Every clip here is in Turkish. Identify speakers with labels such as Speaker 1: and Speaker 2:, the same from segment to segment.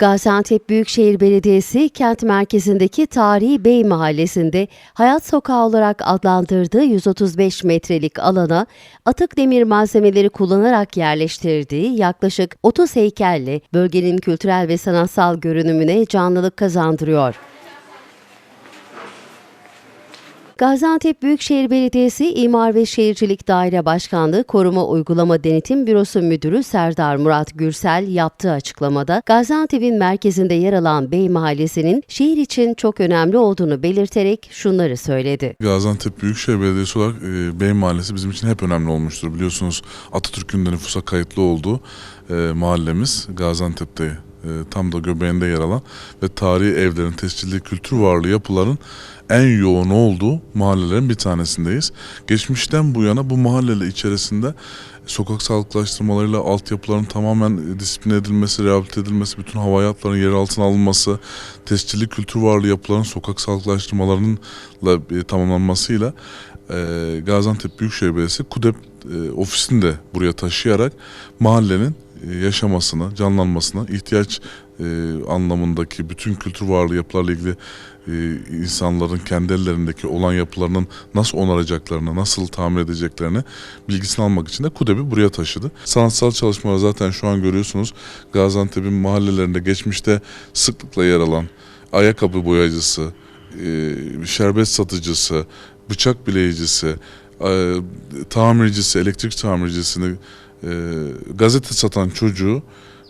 Speaker 1: Gaziantep Büyükşehir Belediyesi kent merkezindeki Tarihi Bey Mahallesi'nde Hayat Sokağı olarak adlandırdığı 135 metrelik alana atık demir malzemeleri kullanarak yerleştirdiği yaklaşık 30 heykelle bölgenin kültürel ve sanatsal görünümüne canlılık kazandırıyor. Gaziantep Büyükşehir Belediyesi İmar ve Şehircilik Daire Başkanlığı Koruma Uygulama Denetim Bürosu Müdürü Serdar Murat Gürsel yaptığı açıklamada Gaziantep'in merkezinde yer alan Bey Mahallesi'nin şehir için çok önemli olduğunu belirterek şunları söyledi.
Speaker 2: Gaziantep Büyükşehir Belediyesi olarak e, Bey Mahallesi bizim için hep önemli olmuştur. Biliyorsunuz Atatürk'ün de nüfusa kayıtlı olduğu e, mahallemiz Gaziantep'te e, tam da göbeğinde yer alan ve tarihi evlerin, tescilli kültür varlığı yapıların en yoğun olduğu mahallelerin bir tanesindeyiz. Geçmişten bu yana bu mahalleler içerisinde sokak sağlıklaştırmalarıyla altyapıların tamamen disiplin edilmesi, rehabilite edilmesi, bütün hava hayatlarının yer altına alınması, tescilli kültür varlığı yapıların sokak sağlıklaştırmalarının e, tamamlanmasıyla e, Gaziantep Büyükşehir Belediyesi KUDEP e, ofisini de buraya taşıyarak mahallenin yaşamasına, canlanmasına, ihtiyaç e, anlamındaki bütün kültür varlığı yapılarla ilgili e, insanların kendi ellerindeki olan yapılarının nasıl onaracaklarını, nasıl tamir edeceklerini bilgisini almak için de KUDEP'i buraya taşıdı. Sanatsal çalışmalar zaten şu an görüyorsunuz Gaziantep'in mahallelerinde geçmişte sıklıkla yer alan ayakkabı boyacısı, e, şerbet satıcısı, bıçak bileyicisi, e, tamircisi, elektrik tamircisini, e, gazete satan çocuğu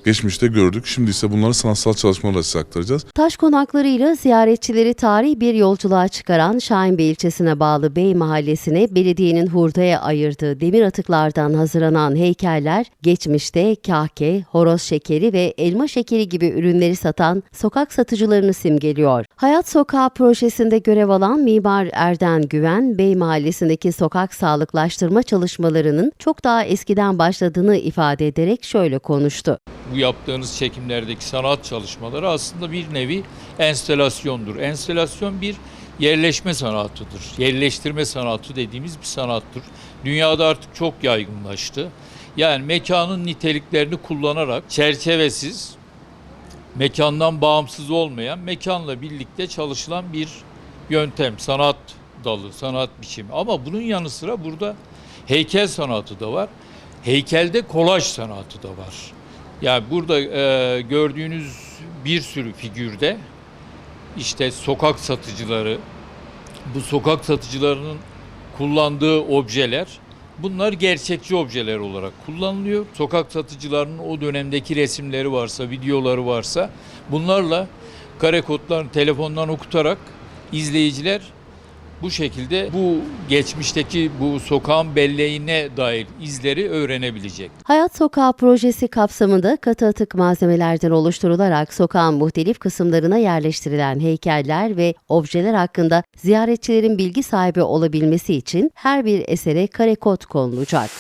Speaker 2: geçmişte gördük. Şimdi ise bunları sanatsal çalışmalarla size aktaracağız.
Speaker 1: Taş konaklarıyla ziyaretçileri tarihi bir yolculuğa çıkaran Şahinbey ilçesine bağlı Bey Mahallesi'ne belediyenin hurdaya ayırdığı demir atıklardan hazırlanan heykeller, geçmişte kahke, horoz şekeri ve elma şekeri gibi ürünleri satan sokak satıcılarını simgeliyor. Hayat Sokağı projesinde görev alan Mimar Erden Güven, Bey Mahallesi'ndeki sokak sağlıklaştırma çalışmalarının çok daha eskiden başladığını ifade ederek şöyle konuştu.
Speaker 3: Bu yaptığınız çekimlerdeki sanat çalışmaları aslında bir nevi enstelasyondur. Enstelasyon bir yerleşme sanatıdır. Yerleştirme sanatı dediğimiz bir sanattır. Dünyada artık çok yaygınlaştı. Yani mekanın niteliklerini kullanarak çerçevesiz, mekandan bağımsız olmayan, mekanla birlikte çalışılan bir yöntem, sanat dalı, sanat biçimi. Ama bunun yanı sıra burada heykel sanatı da var. Heykelde kolaj sanatı da var. Yani burada e, gördüğünüz bir sürü figürde işte sokak satıcıları, bu sokak satıcılarının kullandığı objeler bunlar gerçekçi objeler olarak kullanılıyor. Sokak satıcılarının o dönemdeki resimleri varsa, videoları varsa bunlarla kare kodlarını telefondan okutarak izleyiciler bu şekilde bu geçmişteki bu sokağın belleğine dair izleri öğrenebilecek.
Speaker 1: Hayat Sokağı projesi kapsamında katı atık malzemelerden oluşturularak sokağın muhtelif kısımlarına yerleştirilen heykeller ve objeler hakkında ziyaretçilerin bilgi sahibi olabilmesi için her bir esere kare kod konulacak.